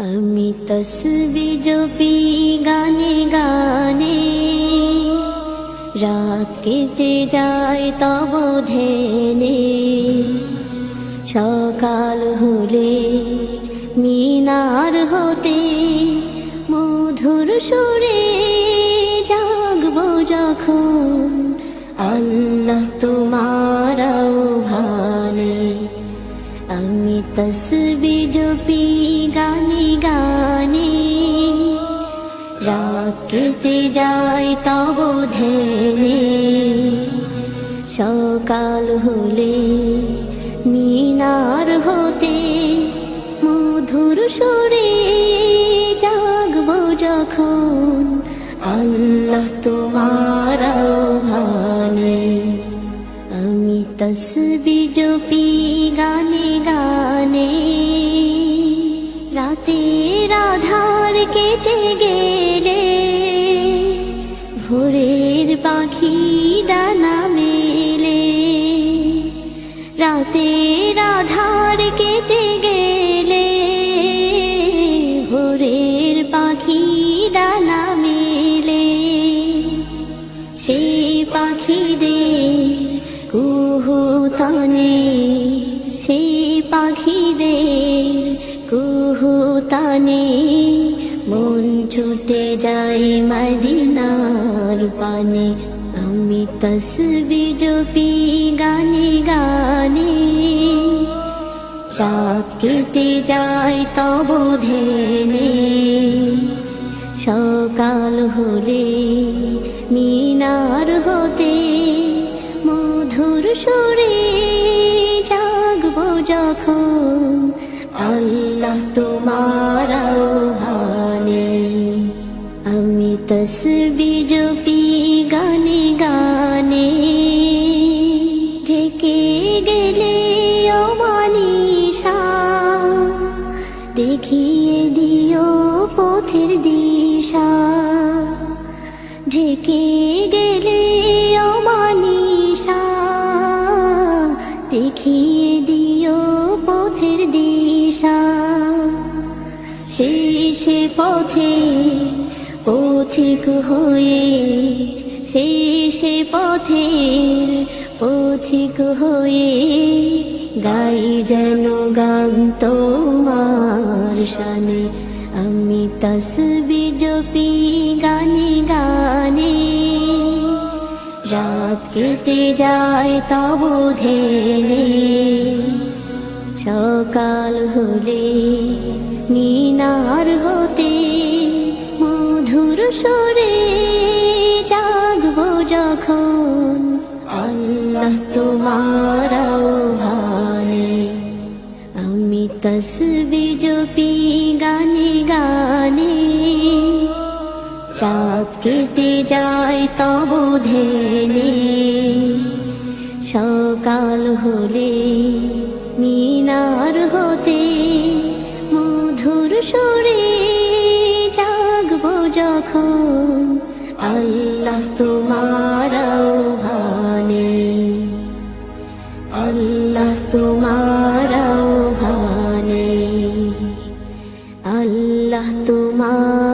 আমি তসবি জপি গানে গানে। রাত কেটে যায় তব ধেনে সকাল হলে মিনার হতে মধুর সুরে জাগব যখন আল্লাহ তোমার ভানে আমি তসবি কেটে যায় তব ধেনে সকাল হলে মিনার হতে মধুর সুরে জাগব যখন আল্লাহ তোমার ভানে আমি তসবি জপি গানে গানে। রাতের আধার কেটে গেলে ভোরের পাখি ডানা মেলে। রাতের আধার কেটে গেলে ভোরের পাখি ডানা মেলে। সেই পাখিদের কুহুতানে, সেই পাখিদের কুহুতানে মন ছুটে যায় মদিনার পানে আমি তসবি জপি গানে গানে রাত কেটে যায় তব ধেনে সকাল হলে মিনার হতে মধুর সুরে জাগব যখন আল্লাহ তোমার তসবি জপি গানে গানে ঢেকে গেলে অমানিসা দেখিয়ে দিও পথের দিশা ঢেকে গেলে অমানিসা দেখিয়ে দিও পথের দিশা শেষে পথে পথিক হয়ে শেষে পথের পথিক হয়ে গাই যেন গান তোমার শানে। আমি তসবি জপি গানে গানে। রাত কেটে যায় তব ধেনে সকাল হলে মিনার মধুর সুরে জাগব যখন। আল্লাহ তোমার ভানে আমি তসবি জপি গানে গানে। রাত কেটে যায় তব ধেনে সকাল হলে মিনার হতে মধুর সুরে তখন আল্লাহ তোমার ভানে আল্লাহ তোমার ভানে আল্লাহ তোমার